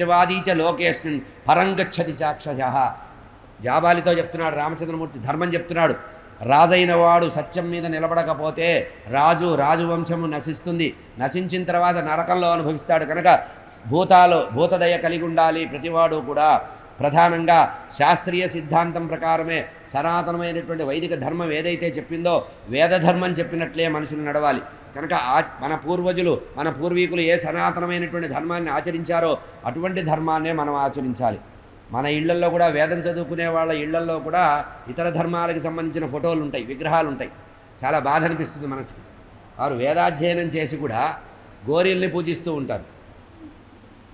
సత్యవాదీచ లోకేస్మిన్ పరంగచ్చతి చాక్షజ జాబాలితో చెప్తున్నాడు రామచంద్రమూర్తి ధర్మం చెప్తున్నాడు. రాజైన వాడు సత్యం మీద నిలబడకపోతే రాజు రాజువంశము నశిస్తుంది. నశించిన తర్వాత నరకంలో అనుభవిస్తాడు కనుక భూతాలు భూతదయ కలిగి ఉండాలి. ప్రతివాడు కూడా ప్రధానంగా శాస్త్రీయ సిద్ధాంతం ప్రకారమే సనాతనమైనటువంటి వైదిక ధర్మం ఏదైతే చెప్పిందో వేదధర్మం చెప్పినట్లే మనుషులు నడవాలి. కనుక ఆ మన పూర్వజులు మన పూర్వీకులు ఏ సనాతనమైనటువంటి ధర్మాన్ని ఆచరించారో అటువంటి ధర్మాన్నే మనం ఆచరించాలి. మన ఇళ్ళల్లో కూడా వేదం చదువుకునే వాళ్ళ ఇళ్ళల్లో కూడా ఇతర ధర్మాలకు సంబంధించిన ఫోటోలు ఉంటాయి విగ్రహాలు ఉంటాయి. చాలా బాధ అనిపిస్తుంది మనసుకి. వారు వేదాధ్యయనం చేసి కూడా గోరీల్ని పూజిస్తూ ఉంటారు.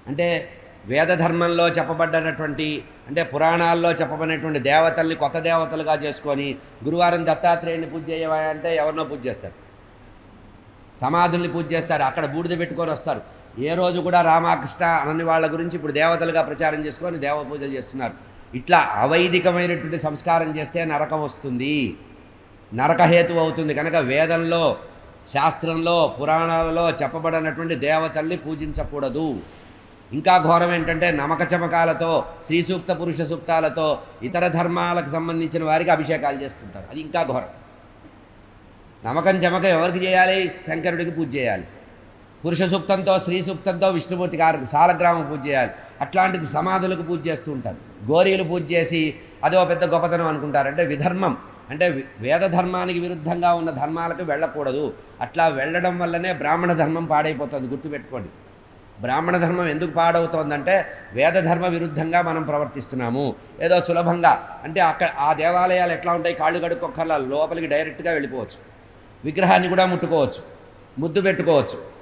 అంటే వేద ధర్మంలో చెప్పబడ్డటువంటి అంటే పురాణాల్లో చెప్పబడినటువంటి దేవతల్ని కొత్త దేవతలుగా చేసుకొని గురువారం దత్తాత్రేయుని పూజ చేయవా అంటే ఎవరినో పూజ చేస్తారు. సమాధుల్ని పూజ చేస్తారు అక్కడ బూడిద పెట్టుకొని వస్తారు. ఏ రోజు కూడా రామకృష్ణ అనని వాళ్ళ గురించి ఇప్పుడు దేవతలుగా ప్రచారం చేసుకొని దేవ పూజలు చేస్తున్నారు. ఇట్లా అవైదికమైనటువంటి సంస్కారం చేస్తే నరకం వస్తుంది. నరకహేతు అవుతుంది. కనుక వేదంలో శాస్త్రంలో పురాణాలలో చెప్పబడినటువంటి దేవతల్ని పూజించకూడదు. ఇంకా ఘోరం ఏంటంటే నమక చమకాలతో శ్రీ సూక్త పురుష సూక్తాలతో ఇతర ధర్మాలకు సంబంధించిన వారికి అభిషేకాలు చేస్తుంటారు. అది ఇంకా ఘోరం. నమ్మకం జమకం ఎవరికి చేయాలి? శంకరుడికి పూజ చేయాలి. పురుష సూక్తంతో స్త్రీ సూక్తంతో విష్ణుమూర్తి గారికి సాలగ్రామం పూజ చేయాలి. అట్లాంటిది సమాధులకు పూజ చేస్తూ ఉంటారు. గోరీలు పూజ చేసి అదో పెద్ద గొప్పతనం అనుకుంటారు. అంటే విధర్మం. అంటే వేద ధర్మానికి విరుద్ధంగా ఉన్న ధర్మాలకు వెళ్ళకూడదు. అట్లా వెళ్ళడం వల్లనే బ్రాహ్మణ ధర్మం పాడైపోతుంది. గుర్తుపెట్టుకోండి. బ్రాహ్మణ ధర్మం ఎందుకు పాడవుతోందంటే వేద ధర్మ విరుద్ధంగా మనం ప్రవర్తిస్తున్నాము. ఏదో సులభంగా. అంటే అక్కడ ఆ దేవాలయాలు ఎట్లా ఉంటాయి? కాళ్ళు కడుక్కొక్కర్లా. లోపలికి డైరెక్ట్గా వెళ్ళిపోవచ్చు. విగ్రహాన్ని కూడా ముట్టుకోవచ్చు. ముద్దు పెట్టుకోవచ్చు.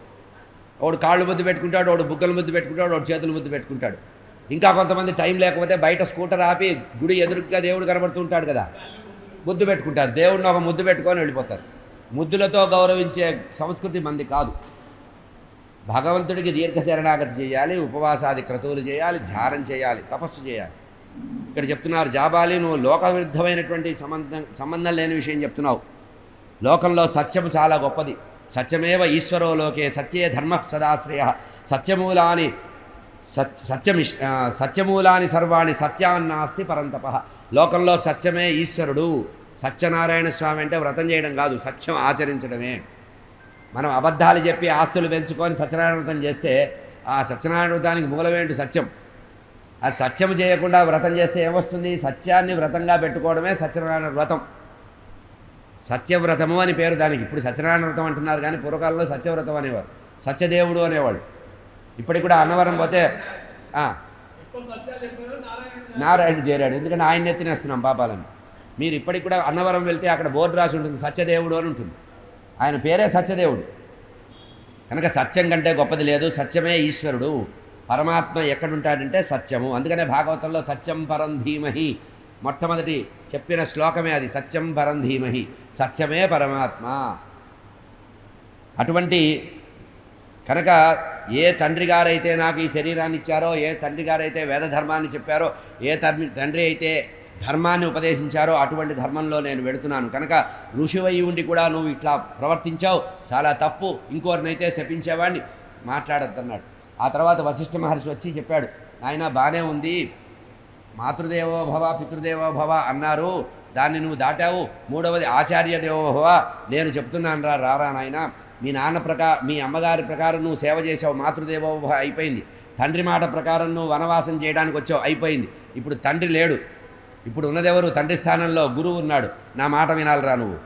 వాడు కాళ్ళు ముద్దు పెట్టుకుంటాడు వాడు బుగ్గలు ముద్దు పెట్టుకుంటాడు వాడు చేతులు ముద్దు పెట్టుకుంటాడు. ఇంకా కొంతమంది టైం లేకపోతే బయట స్కూటర్ ఆపి గుడి ఎదురుగా దేవుడు కనబడుతుంటాడు కదా. ముద్దు పెట్టుకుంటారు. దేవుడిని ఒక ముద్దు పెట్టుకొని వెళ్ళిపోతారు. ముద్దులతో గౌరవించే సంస్కృతి మంది కాదు. భగవంతుడికి దీర్ఘ శరణాగతి చేయాలి ఉపవాసాది క్రతువులు చేయాలి ధ్యానం చేయాలి తపస్సు చేయాలి. ఇక్కడ చెప్తున్నారు జాబాలి నువ్వు లోక విరుద్ధమైనటువంటి సంబంధం సంబంధం లేని విషయం చెప్తున్నావు. లోకంలో సత్యము చాలా గొప్పది. సత్యమేవ ఈశ్వరో లోకే సత్యే ధర్మ సదాశ్రయ. సత్యమూలాని సత్ సత్యమి సత్యమూలాని సర్వాణి సత్యాన్నాస్తి పరంతప. లోకంలో సత్యమే ఈశ్వరుడు. సత్యనారాయణ స్వామి అంటే వ్రతం చేయడం కాదు సత్యం ఆచరించడమే. మనం అబద్ధాలు చెప్పి ఆస్తులు పెంచుకొని సత్యనారాయణ వ్రతం చేస్తే ఆ సత్యనారాయణ వ్రతానికి మూలమేంటి సత్యం? ఆ సత్యం చేయకుండా వ్రతం చేస్తే ఏమొస్తుంది? సత్యాన్ని వ్రతంగా పెట్టుకోవడమే సత్యనారాయణ వ్రతం. సత్యవ్రతము అని పేరు దానికి. ఇప్పుడు సత్యనారాయణ వ్రతం అంటున్నారు కానీ పూర్వకాలంలో సత్యవ్రతం అనేవారు. సత్యదేవుడు అనేవాళ్ళు. ఇప్పటికి కూడా అన్నవరం పోతే నారాయణ చేరాడు. ఎందుకంటే ఆయన ఎత్తినేస్తున్నాం పాపాలని. మీరు ఇప్పటికి కూడా అన్నవరం వెళ్తే అక్కడ బోర్డు రాసి ఉంటుంది సత్యదేవుడు అని ఉంటుంది. ఆయన పేరే సత్యదేవుడు. కనుక సత్యం కంటే గొప్పది లేదు. సత్యమే ఈశ్వరుడు. పరమాత్మ ఎక్కడుంటాడంటే సత్యము. అందుకనే భాగవతంలో సత్యం పరం ధీమహి మొట్టమొదటి చెప్పిన శ్లోకమే అది సత్యం పరం ధీమహి సత్యమే పరమాత్మ. అటువంటి కనుక ఏ తండ్రి గారైతే నాకు ఈ శరీరాన్ని ఇచ్చారో ఏ తండ్రి గారైతే వేద ధర్మాన్ని చెప్పారో ఏ తండ్రి తండ్రి అయితే ధర్మాన్ని ఉపదేశించారో అటువంటి ధర్మంలో నేను వెడుతున్నాను కనుక ఋషివై ఉండి కూడా నువ్వు ఇట్లా ప్రవర్తించావు చాలా తప్పు ఇంకోరినైతే శపించేవాడిని మాట్లాడద్దన్నాడు. ఆ తర్వాత వశిష్ఠ మహర్షి వచ్చి చెప్పాడు ఆయన బాగానే ఉంది మాతృదేవో భవ పితృదేవో భవ అన్నారు. దాన్ని నువ్వు దాటావు. మూడవది ఆచార్య దేవోభవ నేను చెప్తున్నాను రా రారా నాయన. మీ నాన్న ప్రకా మీ అమ్మగారి ప్రకారం నువ్వు సేవ చేసావు మాతృదేవోభవ అయిపోయింది. తండ్రి మాట ప్రకారం నువ్వు వనవాసం చేయడానికి వచ్చావు. అయిపోయింది. ఇప్పుడు తండ్రి లేడు. ఇప్పుడు ఉన్నదెవరు? తండ్రి స్థానంలో గురువు ఉన్నాడు. నా మాట వినాలిరా నువ్వు.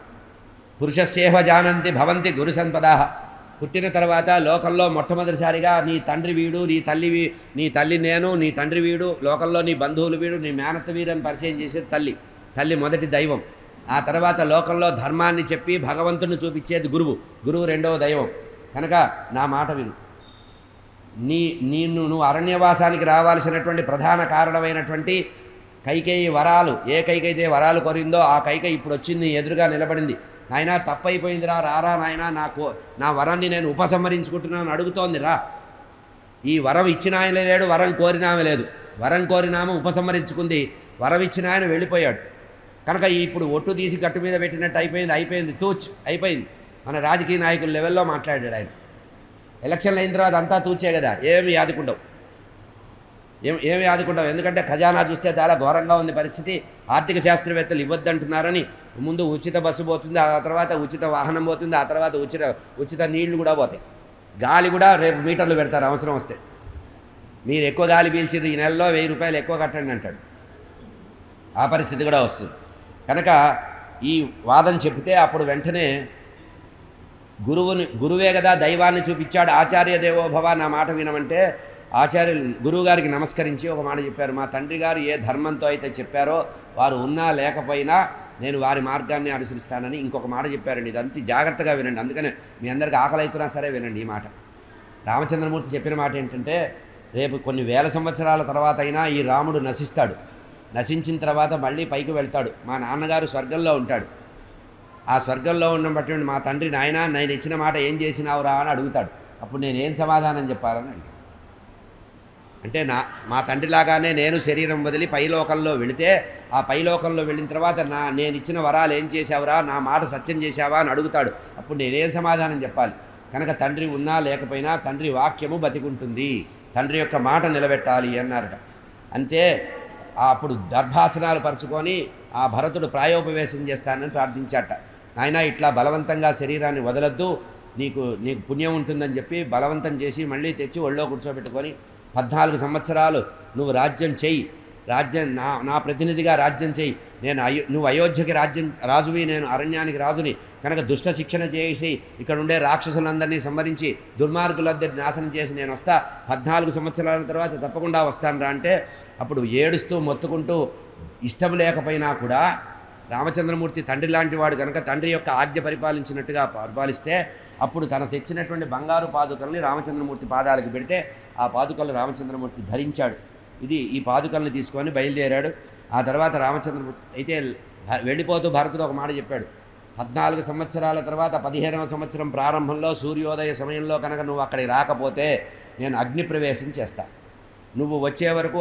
పురుషసేవ జానంతి భవంతి గురు సంపదాహ పుట్టిన తర్వాత లోకంలో మొట్టమొదటిసారిగా నీ తండ్రి వీడు నీ తల్లి వీ నీ తల్లి నేను నీ తండ్రి వీడు లోకంలో నీ బంధువులు వీడు నీ మేనత్త అని పరిచయం చేసేది తల్లి. తల్లి మొదటి దైవం. ఆ తర్వాత లోకంలో ధర్మాన్ని చెప్పి భగవంతుని చూపించేది గురువు. గురువు రెండవ దైవం. కనుక నా మాట విను. నీ నిన్ను నువ్వు అరణ్యవాసానికి రావాల్సినటువంటి ప్రధాన కారణమైనటువంటి కైకేయి వరాలు ఏ కైకైతే వరాలు కొరిందో ఆ కైక ఇప్పుడు వచ్చింది ఎదురుగా నిలబడింది. నాయనా తప్పైపోయిందిరా రారా నాయనా నాకు నా వరాన్ని నేను ఉపసంహరించుకుంటున్నాను అడుగుతోంది రా. ఈ వరం ఇచ్చిన ఆయన లేడు వరం కోరిన ఆమె లేదు. వరం కోరినామ ఉపసంహరించుకుంది వరం ఇచ్చిన ఆయన వెళ్ళిపోయాడు. కనుక ఇప్పుడు ఒట్టు తీసి గట్టు మీద పెట్టినట్టు అయిపోయింది అయిపోయింది తూచ్ అయిపోయింది. మన రాజకీయ నాయకుల లెవెల్లో మాట్లాడాడు ఆయన. ఎలక్షన్లు అయిన తర్వాత అంతా తూచే కదా ఏమి యాదుకుండవు. ఏం ఏమి ఆదుకుంటాం ఎందుకంటే ఖజానా చూస్తే చాలా ఘోరంగా ఉంది పరిస్థితి. ఆర్థిక శాస్త్రవేత్తలు ఇవ్వద్దంటున్నారని ముందు ఉచిత బస్సు పోతుంది ఆ తర్వాత ఉచిత వాహనం పోతుంది ఆ తర్వాత ఉచిత ఉచిత నీళ్ళు కూడా పోతాయి. గాలి కూడా రేపు మీటర్లు పెడతారు అవసరం వస్తే. మీరు ఎక్కువ గాలి పీల్చింది ఈ నెలలో వెయ్యి రూపాయలు ఎక్కువ కట్టండి అంటాడు. ఆ పరిస్థితి కూడా వస్తుంది. కనుక ఈ వాదన చెప్తే అప్పుడు వెంటనే గురువుని గురువే కదా దైవాన్ని చూపించాడు ఆచార్య దేవోభవ నా మాట వినమంటే ఆచార్య గురువు గారికి నమస్కరించి ఒక మాట చెప్పారు. మా తండ్రి గారు ఏ ధర్మంతో అయితే చెప్పారో వారు ఉన్నా లేకపోయినా నేను వారి మార్గాన్ని అనుసరిస్తానని ఇంకొక మాట చెప్పారండి. ఇదంతా జాగ్రత్తగా వినండి. అందుకనే మీ అందరికి ఆకలి అవుతున్నా సరే వినండి ఈ మాట. రామచంద్రమూర్తి చెప్పిన మాట ఏంటంటే రేపు కొన్ని వేల సంవత్సరాల తర్వాత అయినా ఈ రాముడు నశిస్తాడు. నశించిన తర్వాత మళ్ళీ పైకి వెళ్తాడు. మా నాన్నగారు స్వర్గంలో ఉంటాడు. ఆ స్వర్గంలో ఉన్న బట్టి మా తండ్రి నాయన నేను ఇచ్చిన మాట ఏం చేసినావురా? అని అడుగుతాడు. అప్పుడు నేను ఏం సమాధానం చెప్పాలని అంటే నా మా తండ్రిలాగానే నేను శరీరం వదిలి పైలోకంలో వెళితే ఆ పైలోకంలో వెళ్ళిన తర్వాత నా నేను ఇచ్చిన వరాలు ఏం చేశావురా? నా మాట సత్యం చేశావా? అని అడుగుతాడు. అప్పుడు నేనేం సమాధానం చెప్పాలి? కనుక తండ్రి ఉన్నా లేకపోయినా తండ్రి వాక్యము బతికుంటుంది. తండ్రి యొక్క మాట నిలబెట్టాలి అన్నారట. అంటే అప్పుడు దర్భాసనాలు పరుచుకొని ఆ భరతుడు ప్రాయోపవేశం చేస్తానని ప్రార్థించాట. నాయన ఇట్లా బలవంతంగా శరీరాన్ని వదలొద్దు. నీకు నీకు పుణ్యం ఉంటుందని చెప్పి బలవంతం చేసి మళ్ళీ తెచ్చి ఒళ్ళో కూర్చోబెట్టుకొని పద్నాలుగు సంవత్సరాలు నువ్వు రాజ్యం చెయ్యి రాజ్యం నా నా ప్రతినిధిగా రాజ్యం చేయి. నేను అయో నువ్వు అయోధ్యకి రాజ్యం రాజువి నేను అరణ్యానికి రాజుని. కనుక దుష్ట శిక్షణ చేసి ఇక్కడ ఉండే రాక్షసులందరినీ సంహరించి దుర్మార్గులందరినీ నాశనం చేసి నేను వస్తా. పద్నాలుగు సంవత్సరాల తర్వాత తప్పకుండా వస్తాను రా అంటే అప్పుడు ఏడుస్తూ మొత్తుకుంటూ ఇష్టం లేకపోయినా కూడా రామచంద్రమూర్తి తండ్రి లాంటి వాడు కనుక తండ్రి యొక్క ఆజ్ఞ పరిపాలించినట్టుగా పరిపాలిస్తే అప్పుడు తన తెచ్చినటువంటి బంగారు పాదుకల్ని రామచంద్రమూర్తి పాదాలకు పెడితే ఆ పాదుకలు రామచంద్రమూర్తి ధరించాడు. ఇది ఈ పాదుకల్ని తీసుకొని బయలుదేరాడు. ఆ తర్వాత రామచంద్రమూర్తి అయితే వెళ్ళిపోతూ భరతుడు ఒక మాట చెప్పాడు. పద్నాలుగు సంవత్సరాల తర్వాత పదిహేనవ సంవత్సరం ప్రారంభంలో సూర్యోదయ సమయంలో కనుక నువ్వు అక్కడికి రాకపోతే నేను అగ్ని ప్రవేశం చేస్తా. నువ్వు వచ్చే వరకు